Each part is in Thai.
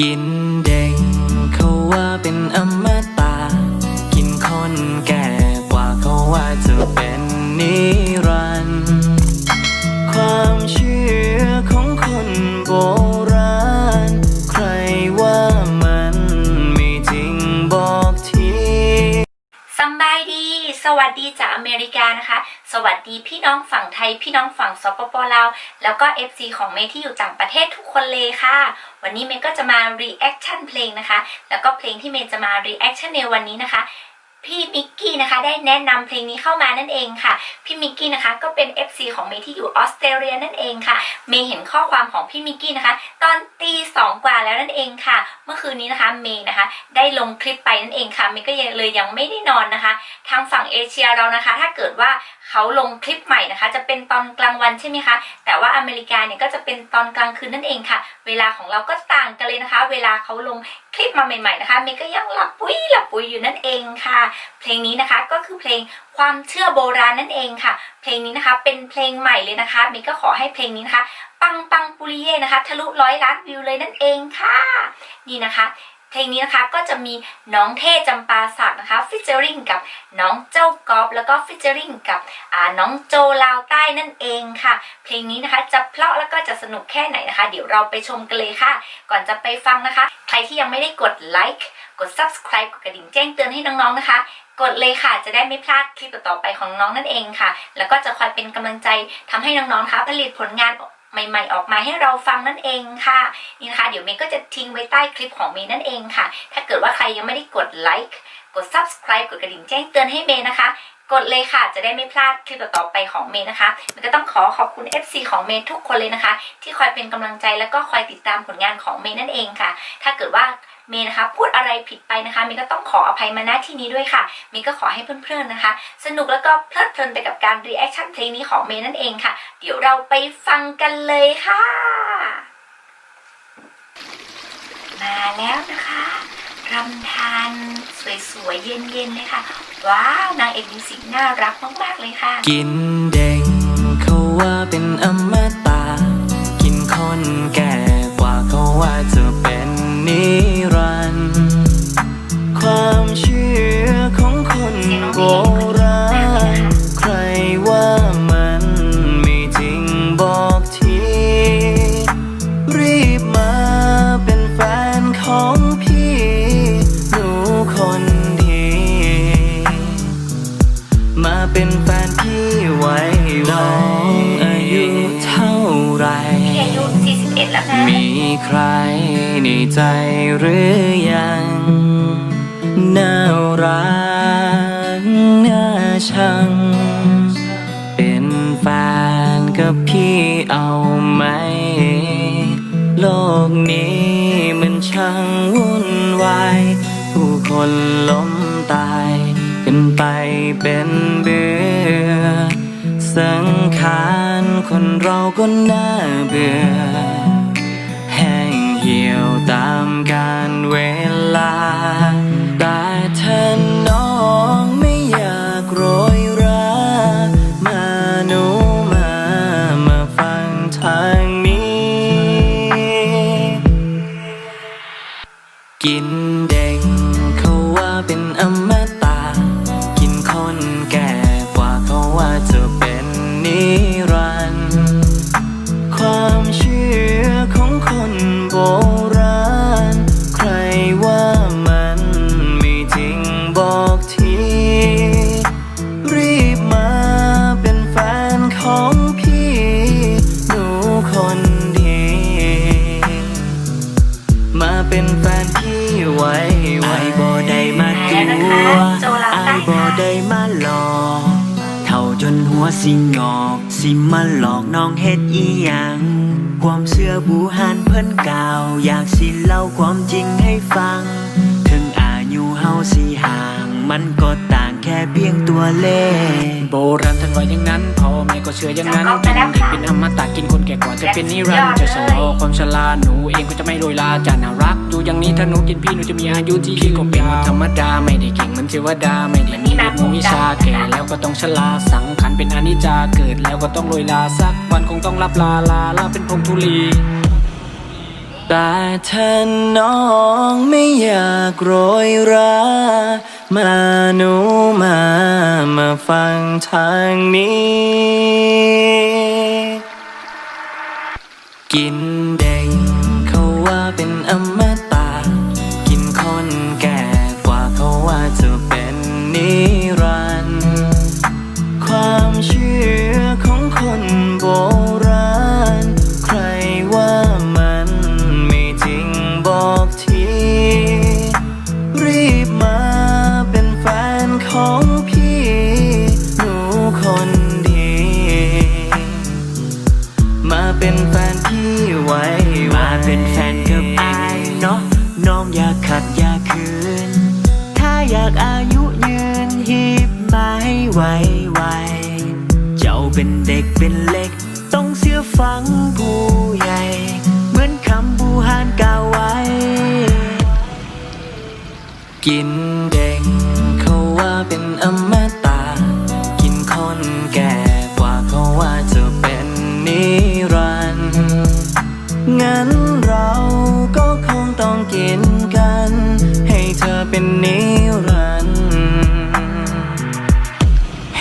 กิน สบายดี สวัสดีจากอเมริกานะคะ สวัสดีพี่น้องฝั่งไทย พี่น้องฝั่งสปปลาว แล้วก็ FC ของเมย์ที่อยู่ต่างประเทศทุกคนเลยค่ะ วันนี้เมย์ก็จะมา reaction เพลงนะคะ แล้วก็เพลงที่เมย์จะมา reaction ในวันนี้นะคะ พี่มิกกี้นะคะได้แนะนำเพลงนี้เข้ามานั่นเองค่ะ พี่มิกกี้นะคะก็เป็น FC ของเมย์ที่อยู่ออสเตรเลียนั่นเองค่ะ เมย์เห็นข้อความของพี่มิกกี้นะคะ ตอนตีสองกว่าแล้วนั่นเองค่ะ เมื่อคืนนี้นะคะเมย์นะคะ ได้ลงคลิปไปนั่นเองค่ะเมย์ก็ยังเลยยังไม่ได้นอนนะคะ ทางฝั่งเอเชียเรานะคะ ถ้าเกิดว่าเขาลงคลิปใหม่นะคะ จะเป็นตอนกลางวันใช่ไหมคะ แต่ว่าอเมริกาเนี่ยก็จะเป็นตอนกลางคืนนั่นเองค่ะ เวลาของเราก็ต่างกันเลยนะคะ เวลาเขาลง ลิปมาใหม่ๆนะคะเมย์ก็ยังหลับปุ้ยหลับปุ้ยอยู่นั่นเองค่ะ เพลงนี้นะคะก็คือเพลงความเชื่อโบราณนั่นเองค่ะ เพลงนี้นะคะเป็นเพลงใหม่เลยนะคะเมย์ก็ขอให้เพลงนี้นะคะ ปังปังปุริเย่นะคะ ทะลุร้อยล้านวิวเลยนั่นเองค่ะ นี่นะคะ เพลงนี้นะคะก็จะมีน้องเท่จำปาสักนะคะฟิชเจอริงกับน้องเจ้ากอฟแล้วก็ฟิชเจอริงกับน้องโจลาวใต้นั่นเองค่ะ เพลงนี้นะคะจะเพราะแล้วก็จะสนุกแค่ไหนนะคะ เดี๋ยวเราไปชมกันเลยค่ะ ก่อนจะไปฟังนะคะ ใครที่ยังไม่ได้กดไลค์กด subscribe กดกระดิ่งแจ้งเตือนให้น้องๆนะคะ กดเลยค่ะจะได้ไม่พลาดคลิปต่อไปของน้องนั่นเองค่ะ แล้วก็จะคอยเป็นกำลังใจทำให้น้องๆนะคะผลิตผลงาน ใหม่ ๆ ออกมาให้เราฟังนั่นเองค่ะนี่นะคะ เดี๋ยวเมย์ก็จะทิ้งไว้ใต้คลิปของเมย์นั่นเองค่ะ ถ้าเกิดว่าใครยังไม่ได้กดไลค์กด subscribe กดกระดิ่งแจ้งเตือนให้เมย์นะคะกดเลยค่ะ จะได้ไม่พลาดคลิปต่อไปของเมย์นะคะเมย์ก็ต้องขอขอบคุณ FC ของเมย์ทุกคนเลยนะคะ ที่คอยเป็นกำลังใจแล้วก็คอยติดตามผลงานของเมย์นั่นเองค่ะ ถ้าเกิดว่า เมย์นะคะพูดอะไรผิดไปนะคะเมย์ก็ต้องขออภัยมาณที่นี้ด้วยค่ะเมย์ก็ขอให้เพื่อนๆนะคะ สนุกแล้วก็เพลิดเพลินไปกับการรีแอคชั่นเพลงนี้ของเมย์นั่นเองค่ะ เดี๋ยวเราไปฟังกันเลยค่ะ มาแล้วนะคะรำทานสวยๆเย็นๆเลยค่ะ ว้าวนางเอกมีสีน่ารักมากๆเลยค่ะ กินเด็ก น้องอายุเท่าไหรพี่อายุ 41 แล้วนะมีใครในใจหรือยัง น่ารักน่าชัง เป็นแฟนกับพี่เอาไหม โลกนี้มันช่างวุ่นวาย ผู้คนล้มตาย กันไปเป็น ก็น่าเบื่อ สิมาหลอกน้องเฮ็ดอีหยังความเชื่อบูหานเพิ่นกล่าว อยากสิเล่าความจริงให้ฟัง ถึงอายุเฮาสิห่าง มันก็ต่างแค่เพียงตัวเลข โบราณท่านว่าอย่างนั้นพ่อแม่ก็เชื่ออย่างนั้นกินเด็กเป็นอมตะกินคนแก่กว่าจะเป็นนิรันดร์จะชะลอความชราหนูเองก็จะไม่โรยลาจะน่ารัก อยู่อย่างนี้ถ้าหนูกินพี่หนูจะมีอายุที่พี่ก็เป็นคนธรรมดาไม่ได้เก่งเหมือนเทวดาไม่ได้มีเวทม นต์วิชาแก่แล้วก็ต้องชราสังขารเป็นอนิจจาเกิดแล้วก็ต้องโรยลาสักวันคงต้องรับลาลาลาเป็นพรหมธุลีแต่ถ้าน้องไม่อยากโรยรามาหนูมามาฟังทางนี้ กิน อยากอายุยืนหีบมาให้ไวไวๆเจ้าเป็นเด็กเป็นเล็ก ต้องเชื่อฟังผู้ใหญ่ เหมือนคำบูฮานกล่าวไว้ กินเด็ก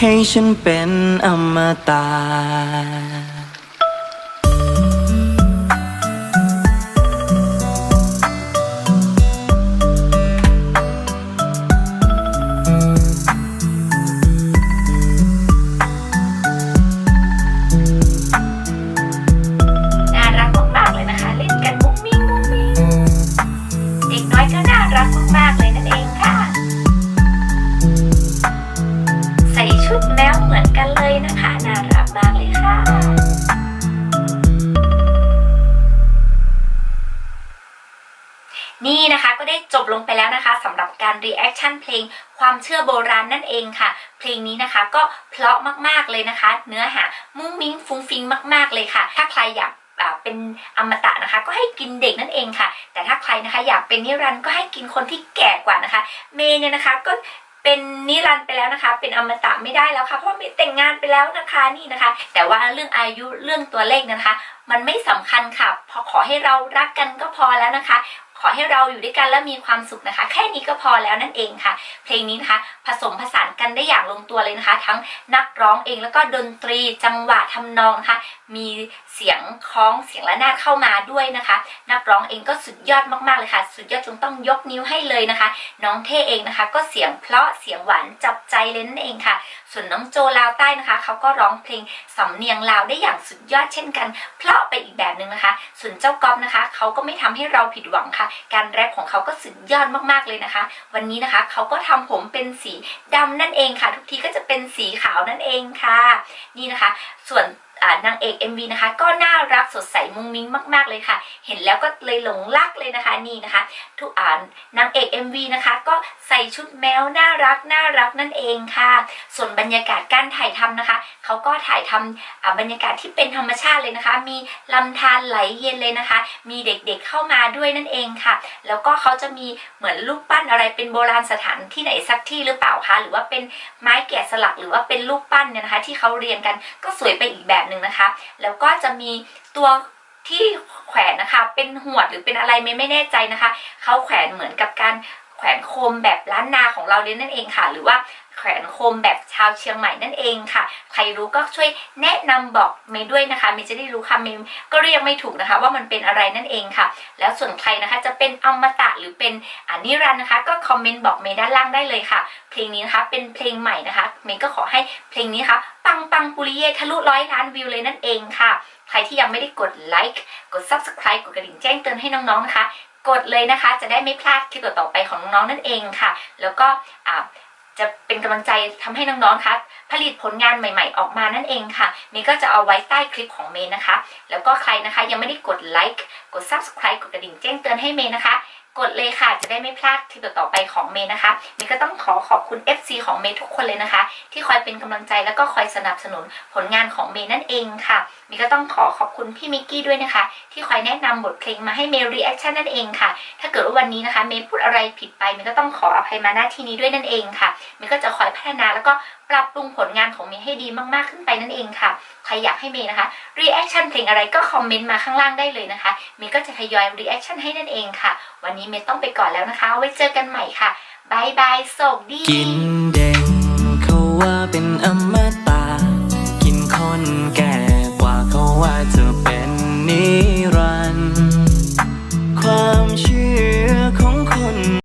ให้ฉันเป็นอมตะ รีแอคชั่นเพลงความเชื่อโบราณนั่นเองค่ะ เพลงนี้นะคะก็เพราะมากๆเลยนะคะ เนื้อหามุ้งมิ้งฟุ้งฟิงมากๆเลยค่ะ ถ้าใครอยากเป็นอมตะนะคะ ก็ให้กินเด็กนั่นเองค่ะ แต่ถ้าใครนะคะอยากเป็นนิรันดร์ก็ให้กินคนที่แก่กว่านะคะ เมย์เนี่ยนะคะก็เป็นนิรันดร์ไปแล้วนะคะ เป็นอมตะไม่ได้แล้วค่ะ เพราะเมย์แต่งงานไปแล้วนะคะนี่นะคะ แต่ว่าเรื่องอายุเรื่องตัวเลขนะคะ มันไม่สำคัญค่ะ พอขอให้เรารักกันก็พอแล้วนะคะ ขอให้เราอยู่ด้วยกันและมีความสุขนะคะ แค่นี้ก็พอแล้วนั่นเองค่ะ เพลงนี้นะคะผสมผสานกันได้อย่างลงตัวเลยนะคะ ทั้งนักร้องเองแล้วก็ดนตรีจังหวะทำนองนะคะมีเสียงคล้องเสียงระนาดเข้ามาด้วยนะคะ นักร้องเองก็สุดยอดมากๆเลยค่ะ สุดยอดจนต้องยกนิ้วให้เลยนะคะ น้องเท่เองนะคะ ก็เสียงเพราะเสียงหวานจับใจเลยนั่นเองค่ะ ส่วนน้องโจลาวใต้นะคะเขาก็ร้องเพลงสำเนียงลาวได้อย่างสุดยอดเช่นกัน เพราะไปอีกแบบหนึ่งนะคะ ส่วนเจ้าก๊อฟนะคะเขาก็ไม่ทำให้เราผิดหวังค่ะการแรปของเขาก็สุดยอดมากๆเลยนะคะ วันนี้นะคะเขาก็ทำผมเป็นสีดำนั่นเองค่ะ ทุกทีก็จะเป็นสีขาวนั่นเองค่ะ นี่นะคะ ส่วน นางเอก MV นะคะ ก็น่ารักสดใสมุ้งมิ้งมาก ๆเลยค่ะ เห็นแล้วก็เลยหลงรักเลยนะคะนี่นะคะ ทุกอ่านนางเอก MV นะคะ ก็ใส่ชุดแมวน่ารักน่ารักนั่นเองค่ะ ส่วนบรรยากาศการถ่ายทำนะคะเขาก็ถ่ายทำอ่าบรรยากาศที่เป็นธรรมชาติเลยนะคะ มีลำธารไหลเย็นเลยนะคะ มีเด็กๆเข้ามาด้วยนั่นเองค่ะ แล้วก็เขาจะมีเหมือนรูปปั้นอะไรเป็นโบราณสถานที่ไหนสักที่หรือเปล่าคะหรือว่าเป็นไม้แกะสลักหรือว่าเป็นรูปปั้นเนี่ยนะคะ ที่เขาเรียนกันก็สวยไปอีกแบบหนึ่งนะคะ แล้วก็จะมีตัวที่แขวนนะคะเป็นหวดหรือเป็นอะไรไม่ไม่แน่ใจนะคะเขาแขวนเหมือนกับการแขวนโคมแบบล้านนาของเราเลยนั่นเองค่ะ หรือว่า แขวนโคมแบบชาวเชียงใหม่นั่นเองค่ะ ใครรู้ก็ช่วยแนะนำบอกเมย์ด้วยนะคะเมย์จะได้รู้ค่ะเมย์ก็เรียกไม่ถูกนะคะ ว่ามันเป็นอะไรนั่นเองค่ะ แล้วส่วนใครนะคะจะเป็นอมตะหรือเป็นอนิรันต์นะคะก็คอมเมนต์บอกเมย์ด้านล่างได้เลยค่ะ เพลงนี้นะคะเป็นเพลงใหม่นะคะเมย์ก็ขอให้เพลงนี้นะคะปังปังปุริเย่ทะลุร้อยล้านวิวเลยนั่นเองค่ะ ใครที่ยังไม่ได้กดไลค์กด subscribe กดกระดิ่งแจ้งเตือนให้น้องๆนะคะ กดเลยนะคะ จะได้ไม่พลาดคลิปต่อๆไปของน้องๆนั่นเองค่ะ แล้วก็ จะเป็นกำลังใจทำให้น้องๆคะผลิตผลงานใหม่ ๆ ออกมานั่นเองค่ะ เมย์ก็จะเอาไว้ใต้คลิปของเมย์นะคะ แล้วก็ใครนะคะยังไม่ได้กดไลค์กด subscribe กดกระดิ่งแจ้งเตือนให้เมย์นะคะ กดเลยค่ะจะได้ไม่พลาดคลิปต่อไปของเมย์นะคะเมย์ก็ต้องขอขอบคุณ FC ของเมย์ทุกคนเลยนะคะ ที่คอยเป็นกำลังใจแล้วก็คอยสนับสนุนผลงานของเมย์นั่นเองค่ะเมย์ก็ต้องขอขอบคุณพี่มิกกี้ด้วยนะคะ ที่คอยแนะนำบทเพลงมาให้เมย์รีแอคชั่นนั่นเองค่ะ ถ้าเกิดว่าวันนี้นะคะเมย์พูดอะไรผิดไปเมย์ก็ต้องขออภัยมาณที่นี้ด้วยนั่นเองค่ะเมย์ก็จะคอยพัฒนาแล้วก็ปรับปรุงผลงานของเมย์ให้ดีมากๆขึ้นไปนั่นเองค่ะ ใครอยากให้เมย์นะคะรีแอคชั่นเพลงอะไรก็คอมเมนต์มาข้างล่างได้เลยนะคะ เมย์ก็จะทยอยรีแอคชั่นให้นั่นเองค่ะ วันนี้เมย์ต้องไปก่อนแล้วนะคะ ไว้เจอกันใหม่ค่ะบายบายโชคดีกินเด่งเขาว่าเป็นอม